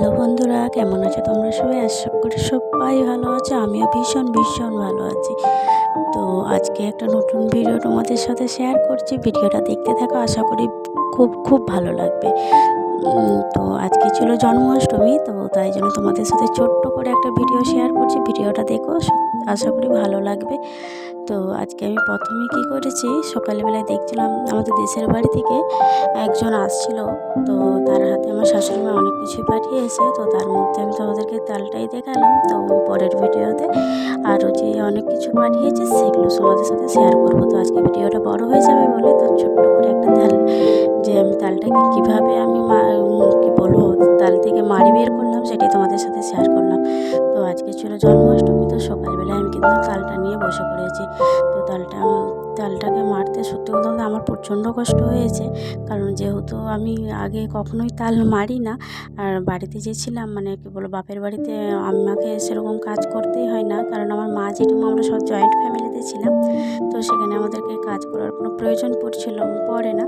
Hello বন্ধুরা, কেমন আছো তোমরা সবাই? আশা করি সবাই ভালো আছো। আমিও ভীষণ ভীষণ ভালো আছি। তো আজকে একটা নতুন ভিডিও তোমাদের সাথে শেয়ার করছি। ভিডিওটা দেখতে থাকো, আশা করি খুব খুব ভালো লাগবে। তো আজকে ছিল জন্মাষ্টমী, তো তাই জন্য তোমাদের সাথে ছোট্ট করে একটা ভিডিও শেয়ার করছি। ভিডিওটা দেখো, আশা করি ভালো লাগবে। তো আজকে আমি প্রথমে কি করেছি? সকালবেলায় দেখছিলাম আমাদের দেশের বাড়ি থেকে একজন আসছিল। তো তার হাতে আমার শাশুড়ি মা অনেক কিছুই পাঠিয়েছে। তো তার মধ্যে আমি তোমাদেরকে তালটাই দেখালাম। তো পরের ভিডিওতে আরও যে অনেক কিছু পাঠিয়েছে, সেগুলো তোমাদের সাথে শেয়ার করব। তো আজকে ভিডিওটা বড় হয়ে যাবে বলে তো ছোট্ট করে একটা তাল, যে আমি তালটাকে কীভাবে আমি মা কী বলব? তাল থেকে মাড়ি বের করলাম, সেটাই তোমাদের সাথে কথা বলতে আমার প্রচণ্ড কষ্ট হয়েছে। কারণ যেহেতু আমি আগে কখনোই তাল মারি না, আর বাড়িতে যে ছিলাম মানে কী বলব, বাপের বাড়িতে আমাকে সেরকম কাজ করতেই হয় না। কারণ আমার মা জেঠুমা, আমরা সব জয়েন্ট ফ্যামিলিতে ছিলাম। তো সেখানে আমাদেরকে কাজ করার কোনো প্রয়োজন পড়ছিল, পড়ে না।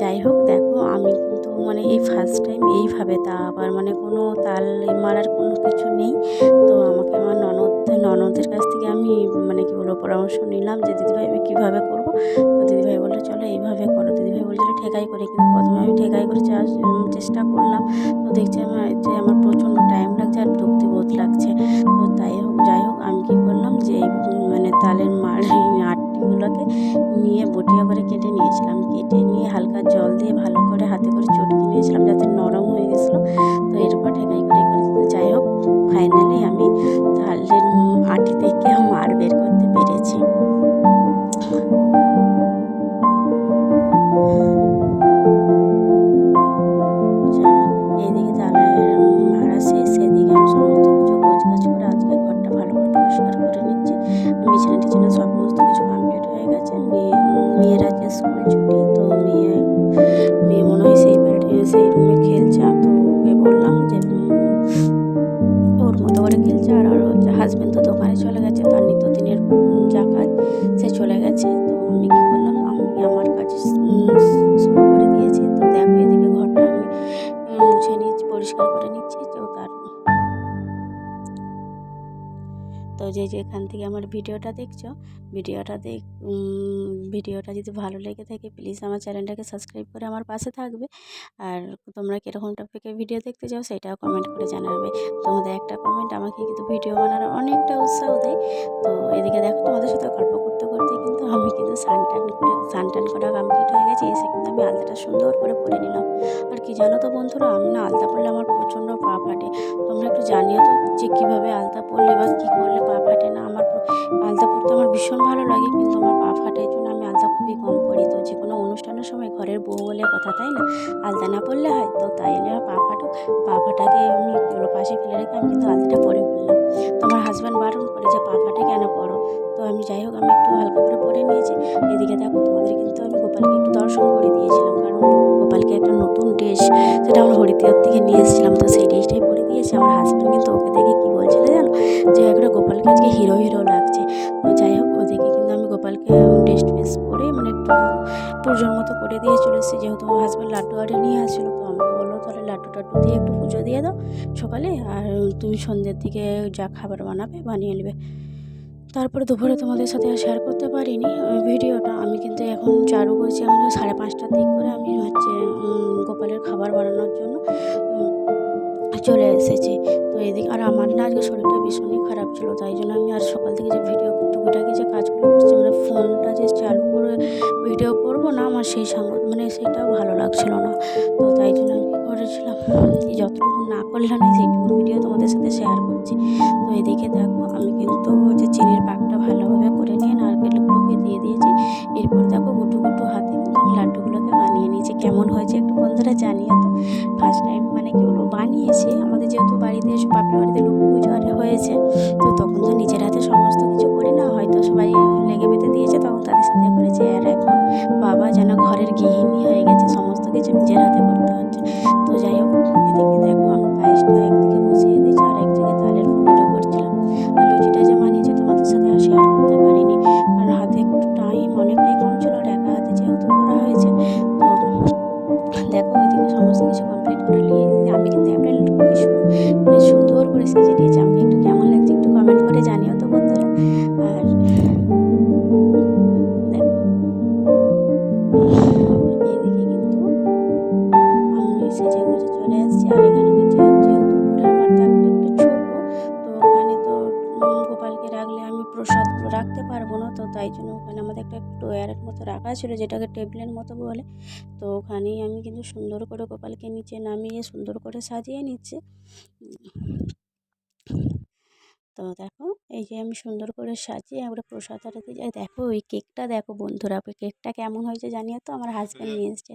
যাই হোক, দেখো, আমি কিন্তু মানে এই ফার্স্ট টাইম এইভাবে তা আবার মানে কোনো তাল মারার কোনো কিছু নেই। তো আমাকে আমার ননদ, ননদের কাছ থেকে আমি মানে কী বলব, পরামর্শ নিলাম যে, দিদিভাই, আমি কীভাবে করব? চলো এইভাবে করো। দিদিভাই বলছিল ঠেকাই করে, কিন্তু প্রথমে আমি ঠেকাই করে চেষ্টা করলাম। তো দেখছি আমার যে আমার প্রচণ্ড টাইম লাগছে আর ঢুকতে বোধ লাগছে। তো তাই হোক, যাই হোক, আমি কী করলাম যে মানে তালের মার আটটিগুলোকে নিয়ে বটিয়া করে কেটে নিয়েছিলাম। কেটে নিয়ে হালকা জল দিয়ে ভালো করে হাতে করে চটকে নিয়েছিলাম যাতে মেয়ে মেয়ের আজকে স্কুল ছুটি, তো মেয়ে মেয়ে মনে হয় সেই বাড়িতে সেই রুমে খেলছে। আর তো ওকে বললাম যে ওর মতো করে খেলছে আর আর হাজব্যান্ড তো দোকানে চলে গেছে, তার নিত্যদিনের যা কাজ, সে চলে গেছে। তো আমি কী করলাম, আমি আমার কাজ যে যেখান থেকে আমার ভিডিওটা দেখছ, ভিডিওটা দেখ ভিডিওটা যদি ভালো লেগে থাকে প্লিজ আমার চ্যানেলটাকে সাবস্ক্রাইব করে আমার পাশে থাকবে। আর তোমরা কীরকম টপিকে ভিডিও দেখতে চাও, সেটাও কমেন্ট করে জানাবে। তোমাদের একটা কমেন্ট আমাকে কিন্তু ভিডিও বানানোর অনেকটা উৎসাহ দেয়। তো এদিকে দেখো, তোমাদের সাথে গল্প করতে করতে কিন্তু আমি কিন্তু স্নান টান করে স্নান টান করা কমপ্লিট হয়ে গেছে এসে কিন্তু আমি আলতাটা সুন্দর করে পরে নিলাম। আর কি জানো তো বন্ধুরা, আমি না আলতা পরলে আমার প্রচণ্ড পা ফাটে। তোমরা একটু জানিও তো যে কীভাবে আলতা পরলে বা কী করলে পা ফাটে না? আমার আলতা পরতে আমার ভীষণ ভালো লাগে, কিন্তু আমার পা ফাটে জন্য আমি আলতা খুবই কম পরি তো যে কোনো অনুষ্ঠানের সময় ঘরের বউ বলে কথা, তাই না? আলতা না পরলে হয়, তো তাই এলে পা ফাটুক। পা ফাটাকে আমি পাশে ফেলে রেখে আমি কিন্তু আলতাটা পরে ফেললাম। তো আমার হাজব্যান্ড বারণ করে যে পা ফাটে কেন পরো? আমি যাই হোক, আমি একটু হালকা করে পরে নিয়েছি। এদিকে দেখো, তোমাদের কিন্তু আমি গোপালকে একটু দর্শন করে দিয়েছিলাম, কারণ গোপালকে একটা নতুন ড্রেস সেটা আমরা হরিদ্বার থেকে নিয়ে এসেছিলাম, তো সেই ড্রেসটাই পরে দিয়েছি। আমার হাজব্যান্ড কিন্তু ওকে দেখে কী বলছিল জানো? যে একটা গোপালকে আজকে হিরো হিরো লাগছে। তো যাই হোক, ওদিকে কিন্তু আমি গোপালকে ড্রেস ট্রেস পরে মানে একটু পুজোর মতো করে দিয়ে চলে এসেছি। যেহেতু আমার হাজব্যান্ড লাড্ডু আরে নিয়ে আসছিল, তো আমাকে বলল, তাহলে লাড্ডু টাড্ডু দিয়ে একটু পুজো দিয়ে দাও সকালে, আর তুমি সন্ধ্যের দিকে যা খাবার বানাবে, বানিয়ে নেবে। তারপরে দুপুরে তোমাদের সাথে আর শেয়ার করতে পারিনি। ভিডিওটা আমি কিন্তু এখন চারু করছি এখন সাড়ে পাঁচটার দিক করে। আমি হচ্ছে গোপালের খাবার বানানোর জন্য চলে এসেছি। তো এদিকে, আর আমার না আজকে শরীরটা ভীষণই খারাপ ছিল, তাই জন্য আমি আর সকাল থেকে যে ভিডিও টুকিটাকি যে কাজগুলো করছি মানে ফোনটা যে চালু করে ভিডিও করব না, আমার সেই সঙ্গ মানে সেটাও ভালো লাগছিল না। তো তাই জন্য আমি কী করেছিলাম, যতটুকু না করলাম না সেইটুকু ভিডিও তোমাদের সাথে শেয়ার করছি। তো এদিকে দেখো, আমি কিন্তু যে চিনির প্রসাদগুলো রাখতে পারব না, তো তাই জন্য ওখানে আমাদের একটা টোয়ারের মতো রাখা ছিল, যেটাকে টেবিলের মতো বলে। তো ওখানেই আমি কিন্তু সুন্দর করে গোপালকে নিচে নামিয়ে সুন্দর করে সাজিয়ে নিচ্ছি। তো দেখো এই যে আমি সুন্দর করে সাজিয়ে আমরা প্রসাদ আরতি যাই দেখো ওই কেকটা দেখো বন্ধুরা ওই কেকটা কেমন হয়েছে জানিয়ে তো? আমার হাজব্যান্ড নিয়ে এসছে।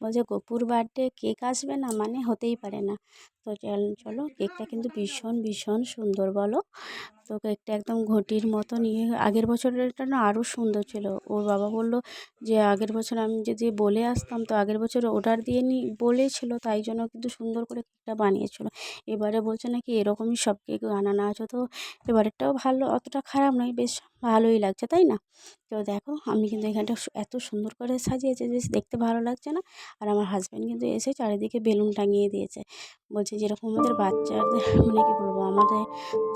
বলছে গপুর বার্থডে কেক আসবে না? মানে হতেই পারে না। তো চল চলো কেকটা কিন্তু ভীষণ ভীষণ সুন্দর বলো। তো কেকটা একদম ঘটির মতো নিয়ে আগের বছরেরটা না আরও সুন্দর ছিল। ওর বাবা বলল যে আগের বছর আমি যদি বলে আসতাম তো আগের বছর অর্ডার দিয়ে নি বলেছিল তাই জন্য কিন্তু সুন্দর করে কেকটা বানিয়েছিল। এবারে বলছে নাকি এরকমই সব কেক বানানো আছে। তো এবারেরটাও ভালো, অতটা খারাপ নয়, বেশ ভালোই লাগছে, তাই না? তো দেখো, আমি কিন্তু এখানটা এত সুন্দর করে সাজিয়েছে যে দেখতে ভালো লাগছে না। আর আমার হাজব্যান্ড কিন্তু এসে চারিদিকে বেলুন টাঙিয়ে দিয়েছে। বলছে যেরকম আমাদের বাচ্চাদের মানে কি বলব, আমাদের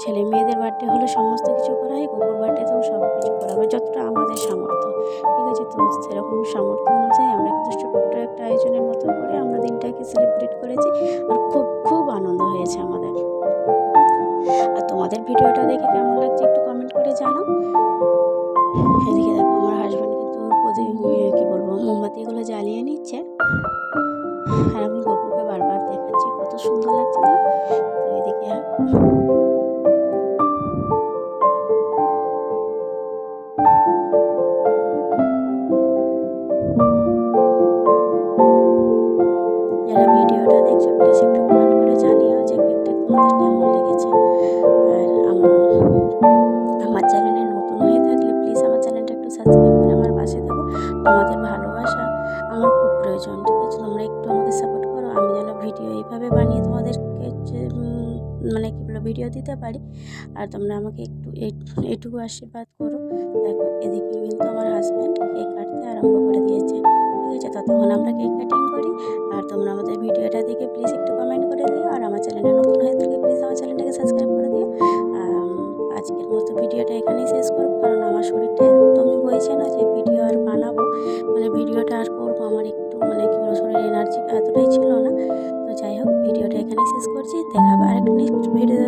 ছেলে মেয়েদের বার্থডে হলে সমস্ত কিছু করা হয়, কুকুর বার্থডেতেও সব কিছু করা হয়, যতটা আমাদের সামর্থ্য। ঠিক আছে, তো সেরকম সামর্থ্য অনুযায়ী আমরা কিন্তু ছোট্ট একটা আয়োজনের মতো করে আমরা দিনটাকে সেলিব্রেট করেছি। আর খুব খুব আনন্দ হয়েছে আমাদের। আর তোমাদের ভিডিওটা দেখে কেমন লাগছে একটু কমেন্ট করে জানো এদিকে দেখো আমার হাজব্যান্ড কিন্তু প্রদীপ কি কী বলব মোমবাতিগুলো জ্বালিয়ে নিচ্ছে। আর আমি গপুকে বারবার দেখাচ্ছি, কত সুন্দর লাগছে বলো ভিডিও দিতে পারি। আর তোমরা আমাকে একটু এইটুকু আশীর্বাদ করো। দেখো, এদিকে কিন্তু আমার হাজব্যান্ড কেক কাটতে আরম্ভ করে দিয়েছে। ঠিক আছে ততক্ষণ আমরা কেক কাটিং করি। আর তোমরা আমাদের ভিডিওটা দেখে প্লিজ একটু কমেন্ট করে দিও। আর আমার চ্যানেলে নতুন হয়ে থাকলে প্লিজ আমার চ্যানেলটাকে সাবস্ক্রাইব করে দিও। আজকের মতো ভিডিওটা এখানেই শেষ করব। কারণ আমার শরীরটা একদমই বইছে না যে ভিডিও আর বানাবো। মানে ভিডিওটা আর করব আমার একটু মানে কি বলব, শরীরে এনার্জি এতটাই ছিল না। তো যাই হোক ভিডিওটা এখানেই শেষ করছি। দেখাবে আরেকটা নেক্সট ভিডিও